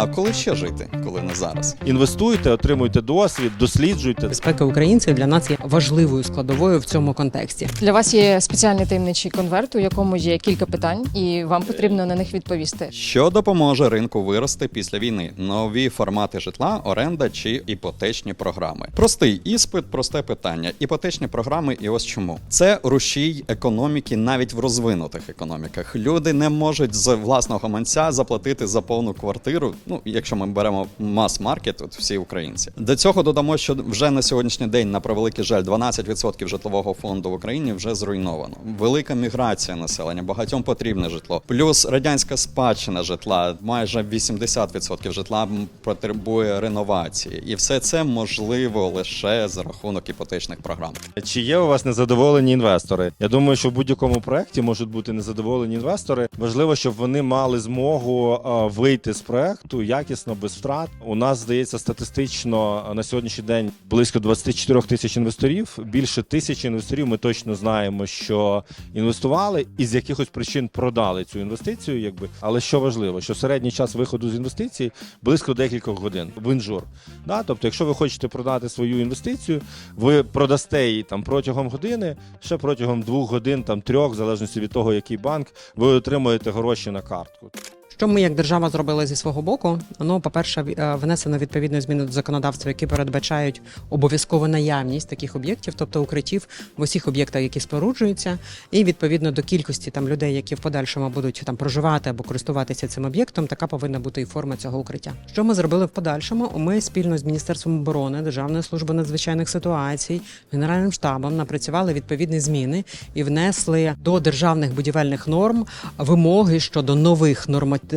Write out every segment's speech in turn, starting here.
А коли ще жити, коли не зараз? Інвестуйте, отримуйте досвід, досліджуйте. Безпека українців для нас є важливою складовою в цьому контексті. Для вас є спеціальний таємничий конверт, у якому є кілька питань, і вам потрібно на них відповісти. Що допоможе ринку вирости після війни? Нові формати житла, оренда чи іпотечні програми? Простий іспит, просте питання. Іпотечні програми, і ось чому це рушій економіки навіть в розвинутих економіках. Люди не можуть з власного манця заплатити за повну квартиру. Ну, якщо ми беремо мас-маркет, от всі українці. До цього додамо, що вже на сьогоднішній день, на превеликий жаль, 12% житлового фонду в Україні вже зруйновано. Велика міграція населення, багатьом потрібне житло. Плюс радянська спадщина житла, майже 80% житла потребує реновації, і все це можливо лише за рахунок іпотечних програм. Чи є у вас незадоволені інвестори? Я думаю, що в будь-якому проєкті можуть бути незадоволені інвестори. Важливо, щоб вони мали змогу е, вийти з проєкту якісно, без втрат. У нас здається статистично на сьогоднішній день близько 24 тисяч інвесторів. Більше тисячі інвесторів. Ми точно знаємо, що інвестували і з якихось причин продали цю інвестицію. Якби але що важливо, що середній час виходу з інвестицій близько декількох годин в інжур. Да? Тобто, якщо ви хочете продати свою інвестицію, ви продасте її там протягом години, ще протягом двох годин, там трьох, в залежності від того, який банк, ви отримуєте гроші на картку. Що ми як держава зробили зі свого боку? Ну, по-перше, е, внесено відповідні зміни до законодавства, які передбачають обов'язкову наявність таких об'єктів, тобто укриттів в усіх об'єктах, які споруджуються, і відповідно до кількості там людей, які в подальшому будуть там проживати або користуватися цим об'єктом, така повинна бути і форма цього укриття. Що ми зробили в подальшому? Ми спільно з міністерством оборони, Державною службою надзвичайних ситуацій, генеральним штабом напрацювали відповідні зміни і внесли до державних будівельних норм вимоги щодо нових нормативів,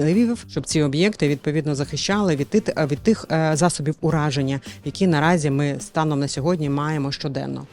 щоб ці об'єкти відповідно захищали від тих, від тих е, засобів ураження, які наразі ми станом на сьогодні маємо щоденно.